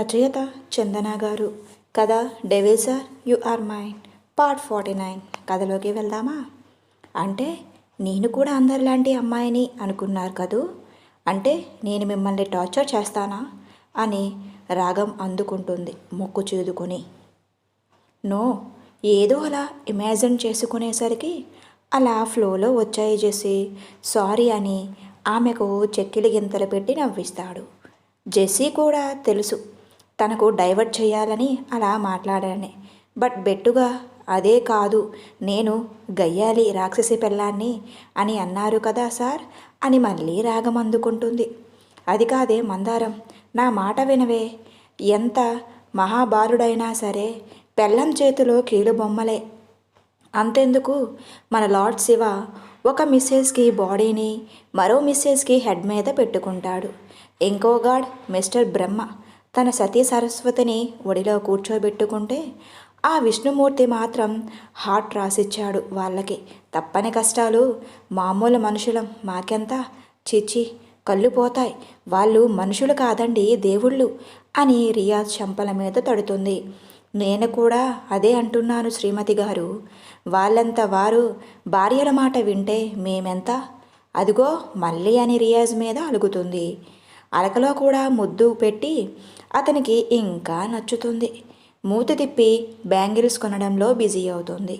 రచయిత చందన గారు. కథ devil you are mind part forty nine కథలోకి వెళ్దామా? అంటే నేను కూడా అందరిలాంటి అమ్మాయిని అనుకున్నారు కదూ? అంటే నేను మిమ్మల్ని టార్చర్ చేస్తానా? అని రాగం అందుకుంటుంది మొక్కు చేదుకొని. నో ఏదో అలా ఇమాజిన్ చేసుకునేసరికి అలా ఫ్లోలో వచ్చాయి చేసి సారీ అని ఆమెకు చెక్కిలి గింతలు పెట్టి నవ్విస్తాడు. జెస్సీ కూడా తెలుసు తనకు డైవర్ట్ చేయాలని అలా మాట్లాడాను. బట్ బెట్టుగా అదే కాదు నేను గయ్యాలి రాక్షసి పిల్లాన్ని అని అన్నారు కదా సార్ అని మళ్ళీ రాగం అందుకుంటుంది. అది కాదే మందారం నా మాట వినవే. ఎంత మహాబాలుడైనా సరే పెళ్ళం చేతిలో కీలుబొమ్మలే అంతెందుకు? మన లార్డ్ శివ ఒక మిస్సెస్కి బాడీని మరో మిస్సెస్కి హెడ్ మీద పెట్టుకుంటాడు. ఇంకో గాడ్ మిస్టర్ బ్రహ్మ. తన సతీ సరస్వతిని ఒడిలో కూర్చోబెట్టుకుంటే ఆ విష్ణుమూర్తి మాత్రం హార్ట్ రాసిచ్చాడు వాళ్ళకి. తప్పని కష్టాలు మామూలు మనుషులం. మాకెంత? చిచ్చి కళ్ళు పోతాయి. వాళ్ళు మనుషులు కాదండి దేవుళ్ళు అని రియాజ్ చంపల మీద తడుతుంది. నేను కూడా అదే అంటున్నాను శ్రీమతి గారు. వాళ్ళంత వారు భార్యల మాట వింటే మేమెంత? అదిగో మళ్ళీ అని రియాజ్ మీద అలుగుతుంది. అలకలో కూడా ముద్దు పెట్టి అతనికి ఇంకా నచ్చుతుంది. మూతి తిప్పి బ్యాంగిల్స్ కొనడంలో బిజీ అవుతుంది.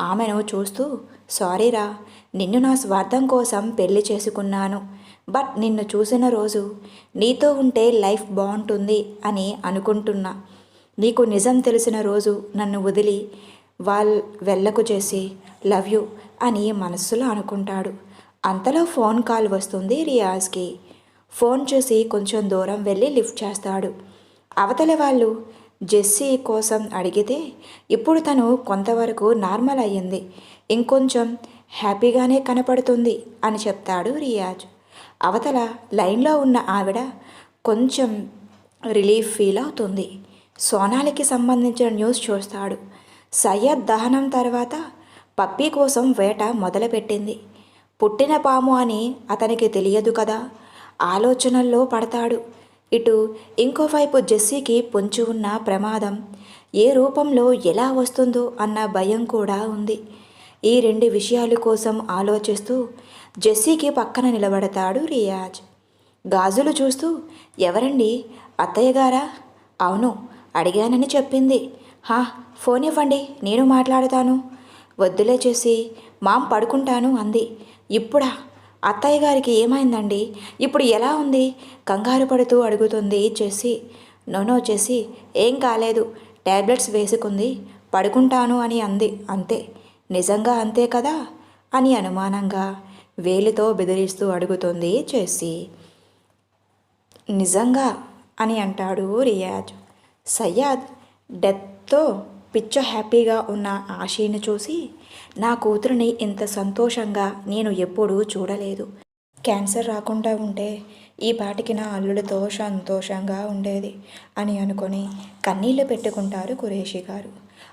ఆమెను చూస్తూ సారీరా నిన్ను నా స్వార్థం కోసం పెళ్ళి చేసుకున్నాను. బట్ నిన్ను చూసిన రోజు నీతో ఉంటే లైఫ్ బాగుంటుంది అని అనుకుంటున్నా. నీకు నిజం తెలిసిన రోజు నన్ను వదిలి వాల్ వెళ్ళకు చేసి లవ్ యూ అని మనస్సులో అనుకుంటాడు. అంతలో ఫోన్ కాల్ వస్తుంది రియాజ్కి. ఫోన్ చూసి కొంచెం దూరం వెళ్ళి లిఫ్ట్ చేస్తాడు. అవతల వాళ్ళు జెస్సీ కోసం అడిగితే ఇప్పుడు తను కొంతవరకు నార్మల్ అయ్యింది. ఇంకొంచెం హ్యాపీగానే కనపడుతుంది అని చెప్తాడు రియాజ్. అవతల లైన్లో ఉన్న ఆవిడ కొంచెం రిలీఫ్ ఫీల్ అవుతుంది. సోనాలికి సంబంధించిన న్యూస్ చూస్తాడు. సయ్యద్ దహనం తర్వాత పప్పీ కోసం వేట మొదలుపెట్టింది. పుట్టిన పాము అని అతనికి తెలియదు కదా. ఆలోచనల్లో పడతాడు. ఇటు ఇంకోవైపు జెస్సీకి పొంచి ఉన్న ప్రమాదం ఏ రూపంలో ఎలా వస్తుందో అన్న భయం కూడా ఉంది. ఈ రెండు విషయాల కోసం ఆలోచిస్తూ జెస్సీకి పక్కన నిలబడతాడు రియాజ్. గాజులు చూస్తూ ఎవరండి? అత్తయ్య గారా? అవును అడిగానని చెప్పింది. హా ఫోన్ ఇవ్వండి నేను మాట్లాడతాను. వద్దులే చేసి మాం పడుకుంటాను అంది. ఇప్పుడా? అత్తయ్య గారికి ఏమైందండి? ఇప్పుడు ఎలా ఉంది? కంగారు పడుతూ అడుగుతుంది చేసి నోనో చేసి ఏం కాలేదు. ట్యాబ్లెట్స్ వేసుకుంది. పడుకుంటాను అని అంది. అంతే. నిజంగా అంతే కదా? అని అనుమానంగా వేలితో బెదిరిస్తూ అడుగుతుంది చేసి నిజంగా అని అంటాడు రియాజ్. సయ్యాద్ డెత్తో పిచ్చ హ్యాపీగా ఉన్న ఆశీని చూసి నా కూతురిని ఇంత సంతోషంగా నేను ఎప్పుడూ చూడలేదు. క్యాన్సర్ రాకుండా ఉంటే ఈ పాటికి నా అల్లుడితో సంతోషంగా ఉండేది అని అనుకొని కన్నీళ్ళు పెట్టుకుంటారు కురేషి గారు.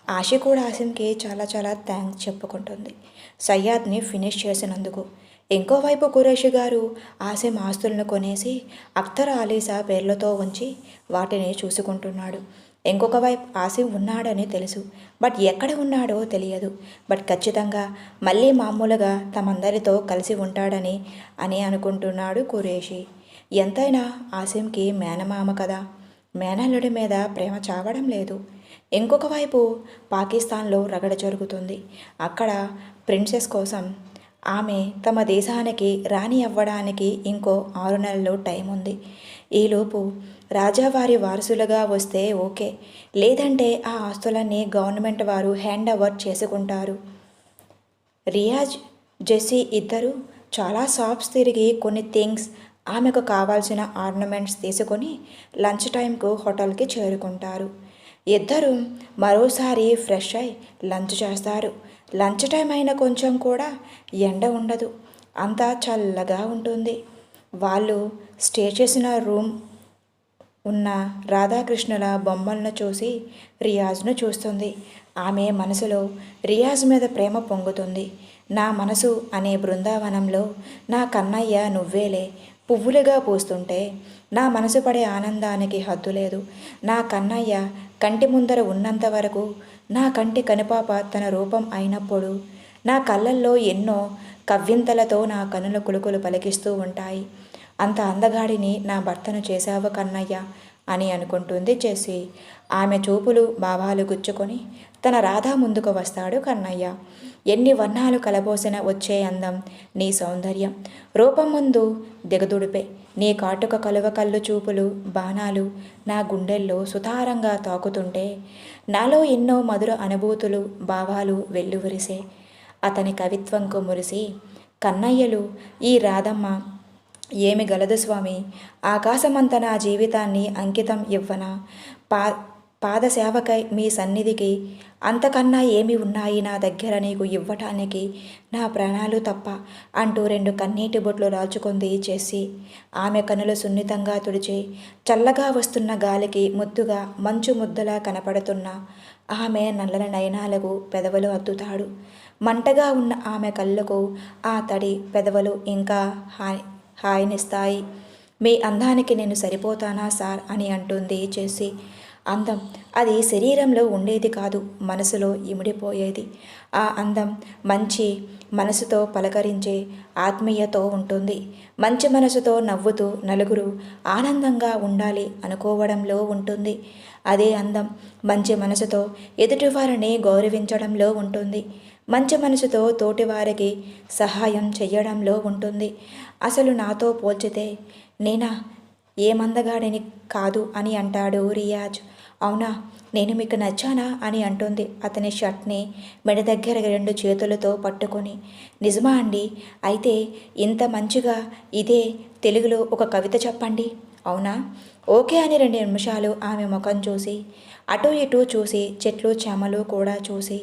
ఆశ కూడా ఆసిమ్కి చాలా చాలా థ్యాంక్స్ చెప్పుకుంటుంది. సయ్యాద్ని ఫినిష్ చేసినందుకు ఇంకోవైపు కురేషి గారు ఆసిమ్ ఆస్తులను కొనేసి అఖ్తర్ ఆలీసా పేర్లతో ఉంచి వాటిని చూసుకుంటున్నాడు. ఇంకొక వైపు ఆసిఫ్ ఉన్నాడని తెలుసు. బట్ ఎక్కడ ఉన్నాడో తెలియదు. బట్ ఖచ్చితంగా మళ్ళీ మామూలుగా తమందరితో కలిసి ఉంటాడని అని అనుకుంటున్నాడు కురేషి ఎంతైనా ఆసిమ్కి మేనమామ కదా. మేనల్లుడి మీద ప్రేమ చావడం లేదు. ఇంకొక వైపు పాకిస్తాన్లో రగడ జరుగుతుంది. అక్కడ ప్రిన్సెస్ కోసం ఆమె తమ దేశానికి రాణి అవ్వడానికి ఇంకో ఆరు నెలలు టైం ఉంది ఈలోపు రాజావారి వారసులుగా వస్తే ఓకే. లేదంటే ఆ ఆస్తులన్నీ గవర్నమెంట్ వారు హ్యాండ్ ఓవర్ చేసుకుంటారు. రియాజ్ జెస్సీ ఇద్దరు చాలా షాప్స్ తిరిగి కొన్ని థింగ్స్ ఆమెకు కావాల్సిన ఆర్నమెంట్స్ తీసుకొని లంచ్ టైంకు హోటల్కి చేరుకుంటారు. ఇద్దరు మరోసారి ఫ్రెష్ అయి లంచ్ చేస్తారు. లంచ్ టైం అయిన కొంచెం కూడా ఎండ ఉండదు. అంతా చల్లగా ఉంటుంది. వాళ్ళు స్టే చేసిన రూమ్ ఉన్న రాధాకృష్ణుల బొమ్మలను చూసి రియాజ్ను చూస్తుంది. ఆమె మనసులో రియాజ్ మీద ప్రేమ పొంగుతుంది. నా మనసు అనే బృందావనంలో నా కన్నయ్య నువ్వేలే పువ్వులుగా పూస్తుంటే నా మనసు పడే ఆనందానికి హద్దు లేదు. నా కన్నయ్య కంటి ముందర ఉన్నంత వరకు నా కంటి కనుపాప తన రూపం అయినప్పుడు నా కళ్ళల్లో ఎన్నో కవ్వింతలతో నా కనుల కులుకులు పలికిస్తూ ఉంటాయి. అంత అందగాడిని నా భర్తను చేశావు కన్నయ్య అని అనుకుంటుంది చేసి. ఆమె చూపులు భావాలు గుచ్చుకొని తన రాధా ముందుకు వస్తాడు కన్నయ్య. ఎన్ని వర్ణాలు కలబోసిన వచ్చే అందం నీ సౌందర్యం. రూపం ముందు దిగదుడిపే. నీ కాటుక కలువ కళ్ళు చూపులు బాణాలు నా గుండెల్లో సుతారంగా తాకుతుంటే నాలో ఎన్నో మధుర అనుభూతులు భావాలు వెల్లువరిసే. అతని కవిత్వంకు మురిసి కన్నయ్యలు ఈ రాధమ్మ ఏమి గలదు స్వామి. ఆకాశమంత నా జీవితాన్ని అంకితం ఇవ్వనా? పా పాదసేవకై మీ సన్నిధికి అంతకన్నా ఏమి ఉన్నాయి నా దగ్గర నీకు ఇవ్వటానికి? నా ప్రాణాలు తప్ప అంటూ రెండు కన్నీటి బొట్లు రాల్చుకుంది చేసి. ఆమె కనులు సున్నితంగా తుడిచి చల్లగా వస్తున్న గాలికి ముద్దుగా మంచు ముద్దలా కనపడుతున్న ఆమె నల్లని నయనాలకు పెదవులు అద్దుతాడు. మంటగా ఉన్న ఆమె కళ్ళకు ఆ తడి పెదవులు ఇంకా హాని హాయినిస్తాయి మీ అందానికి నేను సరిపోతానా సార్? అని అంటుంది చేసి. అందం అది శరీరంలో ఉండేది కాదు మనసులో ఇమిడిపోయేది. ఆ అందం మంచి మనసుతో పలకరించే ఆత్మీయతో ఉంటుంది. మంచి మనసుతో నవ్వుతూ నలుగురు ఆనందంగా ఉండాలి అనుకోవడంలో ఉంటుంది. అదే అందం మంచి మనసుతో ఎదుటివారిని గౌరవించడంలో ఉంటుంది. మంచి మనసుతో తోటివారికి సహాయం చెయ్యడంలో ఉంటుంది. అసలు నాతో పోల్చితే నేనా? ఏ మందగాడిని కాదు అని అంటాడు రియాజ్. అవునా? నేను మీకు నచ్చానా? అని అంటుంది. అతని షర్ట్ని మెడ దగ్గర రెండు చేతులతో పట్టుకొని. నిజమా అండి? అయితే ఇంత మంచిగా ఇదే తెలుగులో ఒక కవిత చెప్పండి. అవునా? ఓకే అని రెండు నిమిషాలు ఆమె ముఖం చూసి అటూ ఇటూ చూసి చెట్లు చెమలు కూడా చూసి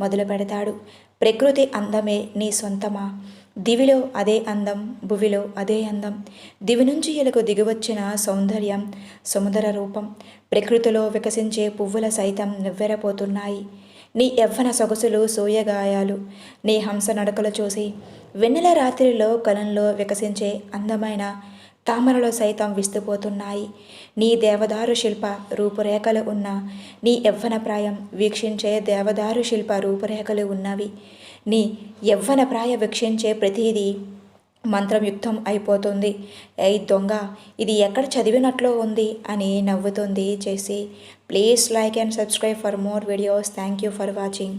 మొదలు పెడతాడు. ప్రకృతి అందమే నీ సొంతమా? దివిలో అదే అందం భువిలో అదే అందం. దివి నుంచి ఇలకు దిగివచ్చిన సౌందర్యం సముద్ర రూపం. ప్రకృతిలో వికసించే పువ్వుల సైతం నివ్వెరపోతున్నాయి. నీ యవ్వన సొగసులు సూయగాయాలు. నీ హంస నడకలు చూసి వెన్నెల రాత్రిలో కలంలో వికసించే అందమైన తామరలో సైతం విస్తుపోతున్నాయి. నీ దేవదారు శిల్ప రూపురేఖలు ఉన్న నీ యవ్వన ప్రాయం వీక్షించే దేవదారు శిల్ప రూపురేఖలు ఉన్నవి. నీ యవ్వన ప్రాయ వీక్షించే ప్రతిదీ మంత్రయుక్తం అయిపోతుంది. ఏ దొంగ ఇది ఎక్కడ చదివినట్లు ఉంది అని నవ్వుతుంది చేసి. Please like and subscribe for more videos. Thank you for watching.